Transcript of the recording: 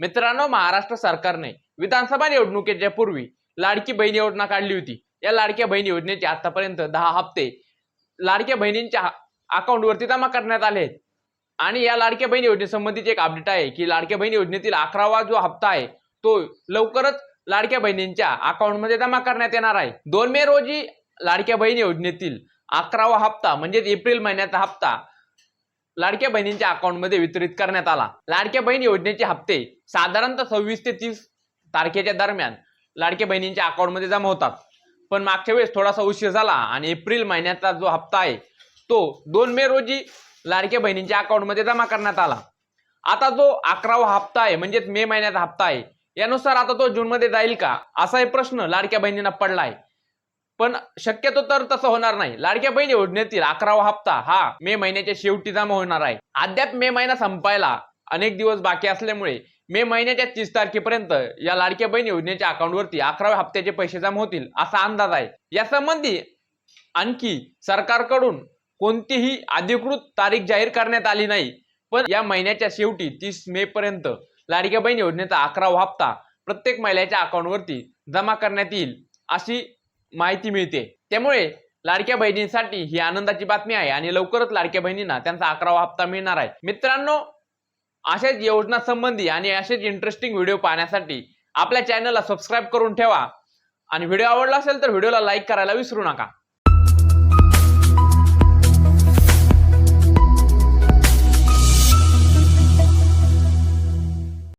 मित्रांनो महाराष्ट्र सरकारने विधानसभा निवडणुकीच्या पूर्वी लाडकी बहीण योजना काढली होती. या लाडक्या बहीण योजनेचे आतापर्यंत दहा हप्ते लाडक्या बहिणींच्या अकाउंटवरती जमा करण्यात आले आहेत. आणि या लाडक्या बहीण योजनेसंबंधीची एक अपडेट आहे की लाडक्या बहीण योजनेतील अकरावा जो हप्ता आहे तो लवकरच लाडक्या बहिणींच्या अकाउंटमध्ये जमा करण्यात येणार आहे. दोन मे रोजी लाडक्या बहीण योजनेतील अकरावा हप्ता म्हणजेच एप्रिल महिन्याचा हप्ता लाडक्या बहिणींच्या अकाउंटमध्ये वितरित करण्यात आला. लाडक्या बहीण योजनेचे हप्ते साधारणतः सव्वीस ते तीस तारखेच्या दरम्यान लाडक्या बहिणींच्या अकाउंटमध्ये जमा होतात. पण मागच्या वेळेस थोडासा उशीर झाला आणि एप्रिल महिन्याचा जो हप्ता आहे तो दोन मे रोजी लाडक्या बहिणींच्या अकाउंटमध्ये जमा करण्यात आला. आता जो अकरावा हप्ता आहे म्हणजेच मे महिन्याचा हप्ता आहे यानुसार आता तो जूनमध्ये जाईल का? असा प्रश्न लाडक्या बहिणींना पडला आहे पण शक्यतो तर तसं होणार नाही. लाडक्या बहीण योजनेतील अकरावा हप्ता हा मे महिन्याच्या शेवटी जमा होणार आहे. अद्याप मे महिना संपायला अनेक दिवस बाकी असल्यामुळे मे महिन्याच्या तीस तारखेपर्यंत या लाडक्या बहीण योजनेच्या अकाउंटवरती अकराव्या हप्त्याचे पैसे जमा होतील असा अंदाज आहे. यासंबंधी आणखी सरकारकडून कोणतीही अधिकृत तारीख जाहीर करण्यात आली नाही. पण या महिन्याच्या शेवटी तीस मे पर्यंत लाडक्या बहीण योजनेचा अकरावा हप्ता प्रत्येक महिलेच्या अकाउंटवरती जमा करण्यात येईल अशी माहिती मिळते. त्यामुळे लाडक्या बहिणींसाठी ही आनंदाची बातमी आहे आणि लवकरच लाडक्या बहिणींना त्यांचा अकरावा हप्ता मिळणार आहे. मित्रांनो अशाच योजना संबंधी आणि असेच इंटरेस्टिंग व्हिडिओ पाहण्यासाठी आपल्या चॅनलला सबस्क्राईब करून ठेवा. आणि व्हिडिओ आवडला असेल तर व्हिडिओला लाईक करायला विसरू नका.